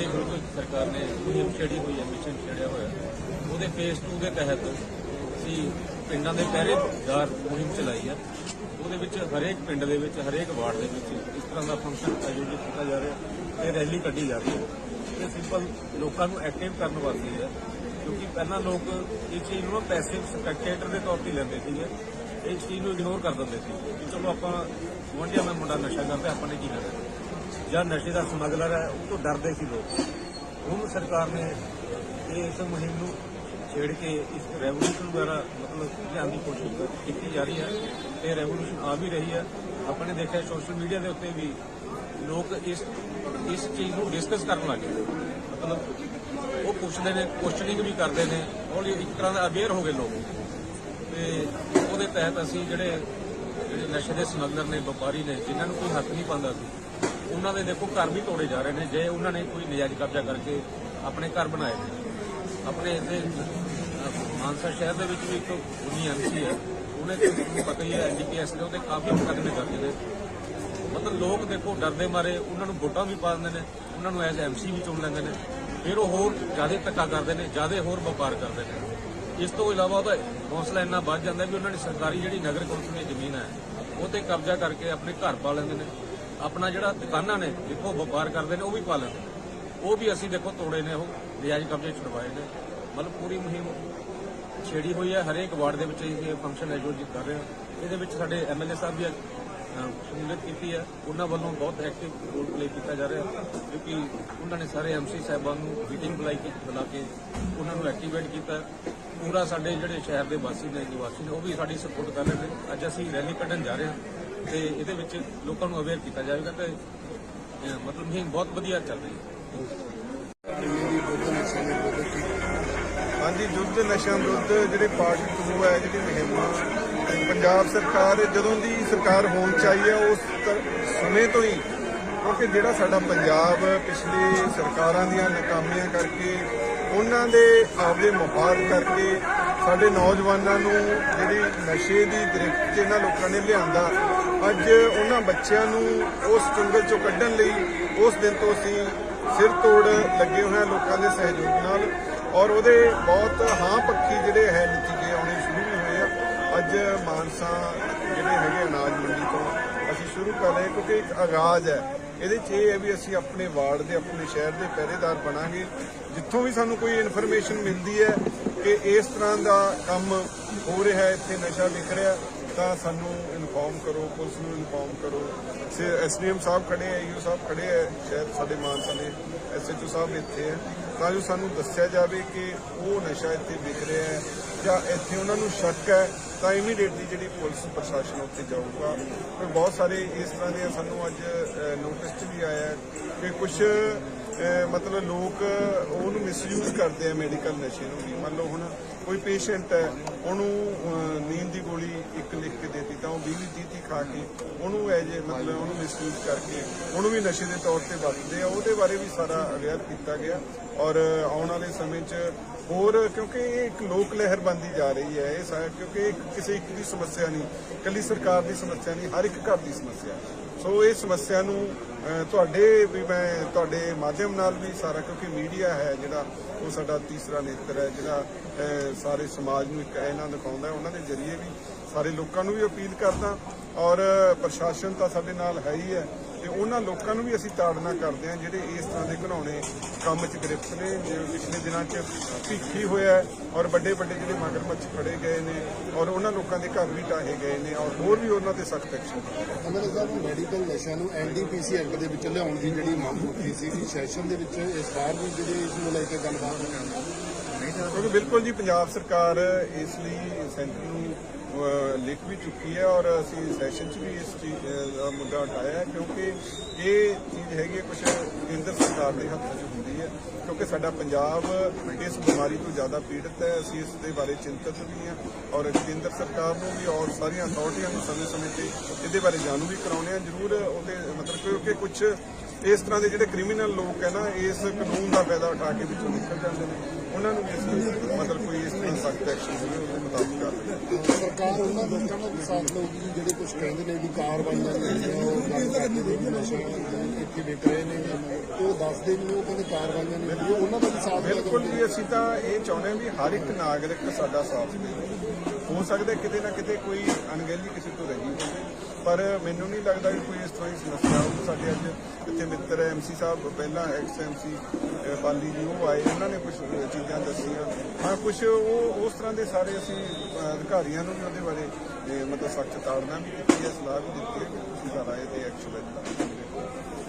ਦੇ ਵਿਰੁੱਧ ਸਰਕਾਰ ਨੇ ਮੁਹਿੰਮ ਛੇੜੀ ਹੋਈ ਹੈ, ਮਿਸ਼ਨ ਛੇੜਿਆ ਹੋਇਆ ਉਹਦੇ ਫੇਸ 2 ਦੇ ਤਹਿਤ ਅਸੀਂ ਪਿੰਡਾਂ ਦੇ ਪਹਿਰੇਦਾਰ ਮੁਹਿੰਮ ਚਲਾਈ ਹੈ। ਉਹਦੇ ਵਿੱਚ ਹਰੇਕ ਪਿੰਡ ਦੇ ਵਿੱਚ, ਹਰੇਕ ਵਾਰਡ ਦੇ ਵਿੱਚ ਇਸ ਤਰ੍ਹਾਂ ਦਾ ਫੰਕਸ਼ਨ ਆਯੋਜਿਤ ਕੀਤਾ ਜਾ ਰਿਹਾ ਤੇ ਰੈਲੀ ਕੱਢੀ ਜਾ ਰਹੀ ਹੈ। ਇਹ ਸਿੰਪਲ ਲੋਕਾਂ ਨੂੰ ਐਕਟਿਵ ਕਰਨ ਵਾਸਤੇ ਹੈ, ਕਿਉਂਕਿ ਪਹਿਲਾਂ ਲੋਕ ਇਸ ਚੀਜ਼ ਨੂੰ ਪੈਸਿਵ ਸਪੈਕਟੇਟਰ ਦੇ ਤੌਰ ਤੇ ਲੈਂਦੇ ਸੀਗੇ। ਇਸ ਚੀਜ਼ ਨੂੰ ਇਗਨੋਰ ਕਰ ਦਿੰਦੇ ਸੀ ਕਿ ਚਲੋ ਆਪਾਂ ਗੁਆਂਢੀਆਂ ਦਾ ਮੁੰਡਾ ਨਸ਼ਾ ਕਰਦਾ, ਆਪਾਂ ਨੇ ਕੀ ਕਰਨਾ? ਜਾਂ ਨਸ਼ੇ ਦਾ ਸਮਗਲਰ ਹੈ, ਉਹ ਤੋਂ ਡਰਦੇ ਸੀ ਲੋਕ। ਹੁਣ ਸਰਕਾਰ ਨੇ ਇਹ ਇਸ ਮੁਹਿੰਮ ਨੂੰ ਛੇੜ ਕੇ ਇਸ ਰੈਵੋਲੂਸ਼ਨ ਵਗੈਰਾ ਮਤਲਬ ਲਿਆਉਣ ਦੀ ਕੋਸ਼ਿਸ਼ ਕੀਤੀ ਜਾ ਰਹੀ ਹੈ। ਤੇ ਰੈਵੋਲੂਸ਼ਨ ਆ ਵੀ ਰਹੀ ਹੈ। ਆਪਣੇ ਦੇਖਿਆ ਸੋਸ਼ਲ ਮੀਡੀਆ ਦੇ ਉੱਤੇ ਵੀ ਲੋਕ ਇਸ ਇਸ ਚੀਜ਼ ਨੂੰ ਡਿਸਕਸ ਕਰਨ ਲੱਗੇ ਮਤਲਬ ਉਹ ਪੁੱਛਦੇ ਨੇ ਕੁਐਸਚਨਿੰਗ ਵੀ ਕਰਦੇ ਨੇ। ਔਰ ਇੱਕ ਤਰ੍ਹਾਂ ਦਾ ਅਵੇਅਰ ਹੋ ਗਏ ਲੋਕ। ਤੇ ਉਹਦੇ ਤਹਿਤ ਅਸੀਂ ਜਿਹੜੇ ਜਿਹੜੇ ਨਸ਼ੇ ਦੇ ਸਮਗਲਰ ਨੇ, ਵਪਾਰੀ ਨੇ, ਜਿਨ੍ਹਾਂ ਨੂੰ ਕੋਈ ਹੱਕ ਨਹੀਂ ਪਾਉਂਦਾ ਸੀ ਉਹਨਾਂ ਦੇ ਦੇਖੋ ਘਰ ਵੀ ਤੋੜੇ ਜਾ ਰਹੇ ਨੇ। ਜੇ ਉਹਨਾਂ ਨੇ ਕੋਈ ਨਜਾਇਜ਼ ਕਬਜ਼ਾ ਕਰਕੇ ਆਪਣੇ ਘਰ ਬਣਾਏ ਨੇ, ਆਪਣੇ ਇੱਥੇ ਮਾਨਸਾ ਸ਼ਹਿਰ ਦੇ ਵਿੱਚ ਵੀ ਇੱਕ ਗੁਨੀ ਐਮਸੀ ਹੈ। ਉਹਨੇ ਤੁਹਾਨੂੰ ਪਤਾ ਹੀ ਹੈ ਐਨਡੀਪੀਐਸ ਦੇ ਉਹਦੇ ਕਾਫੀ ਮੁਕੱਦਮੇ ਦਰਜ ਨੇ। ਮਤਲਬ ਲੋਕ ਦੇਖੋ ਡਰਦੇ ਮਾਰੇ, ਉਹਨਾਂ ਨੂੰ ਵੋਟਾਂ ਵੀ ਪਾ ਦਿੰਦੇ ਨੇ, ਉਹਨਾਂ ਨੂੰ ਐਜ਼ ਐਮਸੀ ਵੀ ਚੁਣ ਲੈਂਦੇ ਨੇ। ਫਿਰ ਉਹ ਹੋਰ ਜ਼ਿਆਦਾ ਧੱਕਾ ਕਰਦੇ ਨੇ, ਜ਼ਿਆਦਾ ਹੋਰ ਵਪਾਰ ਕਰਦੇ ਨੇ। ਇਸ ਤੋਂ ਇਲਾਵਾ ਉਹਦਾ ਹੌਸਲਾ ਇੰਨਾ ਵੱਧ ਜਾਂਦਾ ਵੀ ਉਹਨਾਂ ਨੇ ਸਰਕਾਰੀ ਜਿਹੜੀ ਨਗਰ ਕੌਂਸਲ ਦੀ ਜ਼ਮੀਨ ਹੈ, ਉਹ ਤੇ ਕਬਜ਼ਾ ਕਰਕੇ ਆਪਣੇ ਘਰ ਪਾ ਲੈਂਦੇ ਨੇ। ਆਪਣਾ ਜਿਹੜਾ ਦੁਕਾਨਾਂ ਨੇ, ਜਿੱਥੋਂ ਵਪਾਰ ਕਰਦੇ ਨੇ, ਉਹ ਵੀ ਪਾਲਣ। ਉਹ ਵੀ ਅਸੀਂ ਦੇਖੋ ਤੋੜੇ ਨੇ ਉਹ, ਨਜਾਇਜ਼ ਕਬਜ਼ੇ ਛੁਡਵਾਏ ਨੇ। ਮਤਲਬ ਪੂਰੀ ਮੁਹਿੰਮ ਛੇੜੀ ਹੋਈ ਹੈ, ਹਰੇਕ ਵਾਰਡ ਦੇ ਵਿੱਚ ਇਹ ਫੰਕਸ਼ਨ ਆਯੋਜਿਤ ਕਰ ਰਹੇ ਹਾਂ। ਇਹਦੇ ਵਿੱਚ ਸਾਡੇ ਐਮਐਲਏ ਸਾਹਿਬ ਵੀ ਸ਼ਮੂਲੀਅਤ ਕੀਤੀ ਹੈ। ਉਹਨਾਂ ਵੱਲੋਂ ਬਹੁਤ ਐਕਟਿਵ ਰੋਲ ਪਲੇ ਕੀਤਾ ਜਾ ਰਿਹਾ ਹੈ ਕਿਉਂਕਿ ਉਹਨਾਂ ਨੇ ਸਾਰੇ ਐਮਸੀ ਸਾਹਿਬਾਨ ਨੂੰ ਮੀਟਿੰਗ ਬੁਲਾਈ ਕੀ ਬੁਲਾ ਕੇ ਉਹਨਾਂ ਨੂੰ ਐਕਟੀਵੇਟ ਕੀਤਾ। ਪੂਰਾ ਸਾਡੇ ਜਿਹੜੇ ਸ਼ਹਿਰ ਦੇ ਵਾਸੀ ਨੇ, ਨਿਵਾਸੀ ਨੇ, ਉਹ ਵੀ ਸਾਡੀ ਸਪੋਰਟ ਕਰ ਰਹੇ ਨੇ। ਅੱਜ ਅਸੀਂ ਰੈਲੀ ਕੱਢਣ ਜਾ ਰਹੇ ਹਾਂ। ਤੇ ਇਹਦੇ ਵਿੱਚ ਲੋਕਾਂ ਨੂੰ ਅਵੇਅਰ ਕੀਤਾ ਜਾਵੇਗਾ ਤੇ ਮਤਲਬ ਮੁਹਿੰਮ ਬਹੁਤ ਵਧੀਆ ਚੱਲ ਰਹੀ ਹੈ। ਹਾਂਜੀ ਯੁੱਧ ਨਸ਼ਾ ਵਿਰੁੱਧ ਜਿਹੜੇ ਪਾਰਟੀ 2 ਹੈ, ਜਿਹੜੀ ਮੁਹਿੰਮ ਪੰਜਾਬ ਸਰਕਾਰ ਜਦੋਂ ਦੀ ਸਰਕਾਰ ਹੋਣ ਚਾਹੀ ਹੈ, ਉਸ ਸਮੇਂ ਤੋਂ ਹੀ, ਕਿਉਂਕਿ ਜਿਹੜਾ ਸਾਡਾ ਪੰਜਾਬ ਪਿਛਲੀ ਸਰਕਾਰਾਂ ਦੀਆਂ ਨਾਕਾਮੀਆਂ ਕਰਕੇ, ਉਹਨਾਂ ਦੇ ਆਪਦੇ ਮੁਹਾਰ ਕਰਕੇ ਸਾਡੇ ਨੌਜਵਾਨਾਂ ਨੂੰ ਜਿਹੜੀ ਨਸ਼ੇ ਦੀ ਗ੍ਰਿਫਤ 'ਚ ਇਹਨਾਂ ਲੋਕਾਂ ਨੇ ਲਿਆਂਦਾ ਅੱਜ ਉਹਨਾਂ ਬੱਚਿਆਂ ਨੂੰ ਉਸ ਚੁੰਗਲ 'ਚੋਂ ਕੱਢਣ ਲਈ ਉਸ ਦਿਨ ਤੋਂ ਅਸੀਂ ਸਿਰ ਤੋੜ ਲੱਗੇ ਹੋਏ ਹਾਂ ਲੋਕਾਂ ਦੇ ਸਹਿਯੋਗ ਨਾਲ ਔਰ ਉਹਦੇ ਬਹੁਤ ਹਾਂ ਪੱਖੀ ਜਿਹੜੇ ਹੈ ਨਤੀਜੇ ਆਉਣੇ ਸ਼ੁਰੂ ਵੀ ਹੋਏ ਆ। ਅੱਜ ਮਾਨਸਾ ਜਿਹੜੇ ਹੈਗੇ ਅਨਾਜ ਮੰਡੀ ਤੋਂ ਅਸੀਂ ਸ਼ੁਰੂ ਕਰ ਰਹੇ ਹਾਂ ਕਿਉਂਕਿ ਇੱਕ ਆਗਾਜ਼ ਹੈ। ਇਹਦੇ 'ਚ ਇਹ ਹੈ ਵੀ ਅਸੀਂ ਆਪਣੇ ਵਾਰਡ ਦੇ, ਆਪਣੇ ਸ਼ਹਿਰ ਦੇ ਪਹਿਰੇਦਾਰ ਬਣਾਂਗੇ। ਜਿੱਥੋਂ ਵੀ ਸਾਨੂੰ ਕੋਈ ਇਨਫੋਰਮੇਸ਼ਨ ਮਿਲਦੀ ਹੈ ਕਿ ਇਸ ਤਰ੍ਹਾਂ ਦਾ ਕੰਮ ਹੋ ਰਿਹਾ ਇੱਥੇ ਨਸ਼ਾ ਵਿਕ ਰਿਹਾ ਤਾਂ ਸਾਨੂੰ ਇਨਫੋਰਮ ਕਰੋ, ਪੁਲਿਸ ਨੂੰ ਇਨਫੋਰਮ ਕਰੋ। ਐਸਡੀਐਮ ਸਾਹਿਬ ਖੜੇ ਹੈ ਯੂ ਸਾਹਿਬ ਖੜੇ ਹੈ ਸ਼ਾਇਦ ਸਾਡੇ ਮਾਨਸਾ ਦੇ ਐਸਐਚਓ ਸਾਹਿਬ ਇੱਥੇ ਹੈ ਤਾਂ ਜੋ ਸਾਨੂੰ ਦੱਸਿਆ ਜਾਵੇ ਕਿ ਉਹ ਨਸ਼ਾ ਇੱਥੇ ਵਿਕ ਰਿਹਾ ਹੈ ਜਾਂ ਇੱਥੇ ਉਹਨਾਂ ਨੂੰ ਸ਼ੱਕ ਹੈ, ਤਾਂ ਇਮੀਡੀਏਟਲੀ ਜਿਹੜੀ ਪੁਲਿਸ ਪ੍ਰਸ਼ਾਸਨ ਉੱਥੇ ਜਾਊਗਾ। ਪਰ ਬਹੁਤ ਸਾਰੇ ਇਸ ਤਰ੍ਹਾਂ ਦੇ ਸਾਨੂੰ ਅੱਜ ਨੋਟਿਸ 'ਚ ਵੀ ਆਇਆ ਕਿ ਕੁਝ ਮਤਲਬ ਲੋਕ ਉਹਨੂੰ ਮਿਸਯੂਜ਼ ਕਰਦੇ ਆ ਮੈਡੀਕਲ ਨਸ਼ੇ ਨੂੰ ਵੀ। ਮੰਨ ਲਓ ਹੁਣ ਕੋਈ ਪੇਸ਼ੈਂਟ ਹੈ, ਉਹਨੂੰ ਨੀਂਦ ਦੀ ਗੋਲੀ ਇੱਕ ਲਿਖ ਕੇ ਦੇਤੀ ਤਾਂ ਉਹ 20 30 ਖਾ ਕੇ ਉਹਨੂੰ ਐ ਮਤਲਬ ਉਹਨੂੰ ਮਿਸਯੂਜ਼ ਕਰਕੇ ਉਹਨੂੰ ਵੀ ਨਸ਼ੇ ਦੇ ਤੌਰ ਤੇ ਵਰਤਦੇ ਆ। ਉਹਦੇ ਬਾਰੇ ਵੀ ਸਾਰਾ ਅਵੇਅਰ ਕੀਤਾ ਗਿਆ ਔਰ ਆਉਣ ਵਾਲੇ ਸਮੇਂ 'ਚ ਹੋਰ ਕਿਉਂਕਿ ਇਹ ਇੱਕ ਲੋਕ ਲਹਿਰ ਬਣਦੀ ਜਾ ਰਹੀ ਹੈ, ਇਹ ਸਾ- ਕਿਉਂਕਿ ਇਹ ਕਿਸੇ ਇੱਕ ਦੀ ਸਮੱਸਿਆ ਨਹੀਂ, ਇਕੱਲੀ ਸਰਕਾਰ ਦੀ ਸਮੱਸਿਆ ਨਹੀਂ, ਹਰ ਇੱਕ ਘਰ ਦੀ ਸਮੱਸਿਆ। ਸੋ ਇਹ ਸਮੱਸਿਆ ਨੂੰ ਤੁਹਾਡੇ ਵੀ ਮੈਂ, ਤੁਹਾਡੇ ਮਾਧਿਅਮ ਨਾਲ ਵੀ ਸਾਰਾ, ਕਿਉਂਕਿ ਮੀਡੀਆ ਹੈ ਜਿਹੜਾ, ਉਹ ਸਾਡਾ ਤੀਸਰਾ ਨੇਤਰ ਹੈ, ਜਿਹੜਾ ਸਾਰੇ ਸਮਾਜ ਨੂੰ ਇੱਕ ਇਹਨਾਂ ਦਿਖਾਉਂਦਾ ਉਹਨਾਂ ਦੇ ਜ਼ਰੀਏ ਵੀ ਸਾਰੇ ਲੋਕਾਂ ਨੂੰ ਵੀ ਅਪੀਲ ਕਰਦਾ ਔਰ ਪ੍ਰਸ਼ਾਸਨ ਤਾਂ ਸਾਡੇ ਨਾਲ ਹੈ ਹੀ ਹੈ। ਤੇ ਉਹਨਾਂ ਲੋਕਾਂ ਨੂੰ ਵੀ ਅਸੀਂ ਤਾੜਨਾ ਕਰਦੇ ਹਾਂ ਜਿਹੜੇ ਇਸ ਤਰ੍ਹਾਂ ਦੇ ਘਿਨਾਉਣੇ ਕੰਮ 'ਚ ਗ੍ਰਿਫਤ ਨੇ ਜਿਵੇਂ ਪਿਛਲੇ ਦਿਨਾਂ 'ਚ ਭੀਖੀ ਹੋਇਆ ਔਰ ਵੱਡੇ ਵੱਡੇ ਜਿਹੜੇ ਮਗਰਮੱਛ ਫੜੇ ਗਏ ਨੇ ਔਰ ਉਹਨਾਂ ਲੋਕਾਂ ਦੇ ਘਰ ਵੀ ਟਾਹੇ ਗਏ ਨੇ ਔਰ ਹੋਰ ਵੀ ਉਹਨਾਂ ਤੇ ਸਖਤ ਐਕਸ਼ਨ ਅਮਰ ਸਾਹਿਬ ਮੈਡੀਕਲ ਨਸ਼ਾ ਨੂੰ ਐਨਡੀਪੀਸੀ ਐਕਟ ਦੇ ਵਿੱਚ ਲਿਆਉਣ ਦੀ ਜਿਹੜੀ ਮੰਗ ਉੱਠੀ ਸੀ ਸੈਸ਼ਨ ਦੇ ਵਿੱਚ ਇਸ ਵਾਰ ਵੀ ਜਿਹੜੀ ਇਸ ਨੂੰ ਲੈ ਕੇ ਗੱਲਬਾਤ ਕਿਉਂਕਿ ਬਿਲਕੁਲ ਜੀ, ਪੰਜਾਬ ਸਰਕਾਰ ਇਸ ਲਈ ਸੈਂਟਰ ਨੂੰ ਲਿਖ ਵੀ ਚੁੱਕੀ ਹੈ ਔਰ ਅਸੀਂ ਸੈਸ਼ਨ 'ਚ ਵੀ ਇਸ ਚੀਜ਼ ਦਾ ਮੁੱਦਾ ਉਠਾਇਆ ਹੈ ਕਿਉਂਕਿ ਇਹ ਚੀਜ਼ ਹੈਗੀ ਹੈ ਕੁਝ ਕੇਂਦਰ ਸਰਕਾਰ ਦੇ ਹੱਥ 'ਚ ਹੁੰਦੀ ਹੈ ਕਿਉਂਕਿ ਸਾਡਾ ਪੰਜਾਬ ਇਸ ਬਿਮਾਰੀ ਤੋਂ ਜ਼ਿਆਦਾ ਪੀੜਤ ਹੈ, ਅਸੀਂ ਇਸ ਦੇ ਬਾਰੇ ਚਿੰਤਤ ਵੀ ਹਾਂ ਔਰ ਕੇਂਦਰ ਸਰਕਾਰ ਨੂੰ ਵੀ ਔਰ ਸਾਰੀਆਂ ਅਥਾਰਟੀਆਂ ਨੂੰ ਸਮੇਂ-ਸਮੇਂ ਤੇ ਇਹਦੇ ਬਾਰੇ ਜਾਣੂ ਵੀ ਕਰਾਉਣੇ ਆ ਜ਼ਰੂਰ ਉਹਦੇ ਮਤਲਬ ਕਿਉਂਕਿ ਕੁਝ ਇਸ ਤਰ੍ਹਾਂ ਦੇ ਜਿਹੜੇ ਕ੍ਰਿਮੀਨਲ ਲੋਕ ਹੈ ਨਾ ਇਸ ਕਾਨੂੰਨ ਦਾ ਫਾਇਦਾ ਉਠਾ ਕੇ ਵਿੱਚੋਂ ਨਿਕਲ ਜਾਂਦੇ ਨੇ। ਉਹਨਾਂ ਨੂੰ ਵੀ ਅਸੀਂ ਮਤਲਬ ਕੋਈ ਇਸ ਤਰ੍ਹਾਂ ਸਖਤ ਐਕਸ਼ਨ ਹੋਵੇ ਉਹਦੇ ਮੁਤਾਬਕ ਕਰ ਸਰਕਾਰ ਉਹਨਾਂ ਲੋਕਾਂ ਵੀ ਸਾਥ ਲਊਗੀ ਜਿਹੜੇ ਕੁਝ ਕਹਿੰਦੇ ਨੇ ਵੀ ਕਾਰਵਾਈਆਂ ਨਹੀਂ ਉਹ ਗੱਲ ਕਰਦੇ ਨੇ ਵੀ ਨਸ਼ਾ ਇੱਥੇ ਵਿਕ ਰਹੇ ਨੇ ਉਹ ਦੱਸਦੇ ਵੀ ਨੇ ਉਹ ਕਹਿੰਦੇ ਕਾਰਵਾਈਆਂ ਨਹੀਂ ਉਹਨਾਂ ਦਾ ਵੀ ਸਾਥ ਬਿਲਕੁਲ ਜੀ ਅਸੀਂ ਤਾਂ ਇਹ ਚਾਹੁੰਦੇ ਹਾਂ ਵੀ ਹਰ ਇੱਕ ਨਾਗਰਿਕ ਸਾਡਾ ਸਾਥ ਦੇ ਹੋ ਸਕਦਾ ਕਿਤੇ ਨਾ ਕਿਤੇ ਕੋਈ ਅਣਗਹਿਲੀ ਕਿਸੇ ਤੋਂ ਰਹੀ ਹੋਵੇ ਪਰ ਮੈਨੂੰ ਨਹੀਂ ਲੱਗਦਾ ਕਿ ਕੋਈ ਇਸ ਤਰ੍ਹਾਂ ਦੀ ਸਮੱਸਿਆ ਹੋਊ ਸਾਡੇ ਅੱਜ ਇੱਥੇ ਮਿੱਤਰ ਐਮਸੀ ਸਾਹਿਬ, ਪਹਿਲਾਂ ਐਕਸ ਐਮਸੀ ਪਾਲੀ ਜੀ, ਉਹ ਆਏ, ਉਹਨਾਂ ਨੇ ਕੁਝ ਚੀਜ਼ਾਂ ਦੱਸੀਆਂ। ਹਾਂ ਕੁਝ ਉਹ, ਉਸ ਤਰ੍ਹਾਂ ਦੇ ਸਾਰੇ ਅਸੀਂ ਅਧਿਕਾਰੀਆਂ ਨੂੰ ਵੀ ਉਹਦੇ ਬਾਰੇ ਮਤਲਬ ਸਖਤ ਤਾੜਨਾ ਵੀ ਕੀਤੀ ਹੈ ਸਲਾਹ ਵੀ ਦਿੱਤੀ ਹੈ ਕਿ ਤੁਸੀਂ ਸਾਰਾ ਇਹ ਤੇ ਐਕਸ਼ਨ ਲੈਣਾ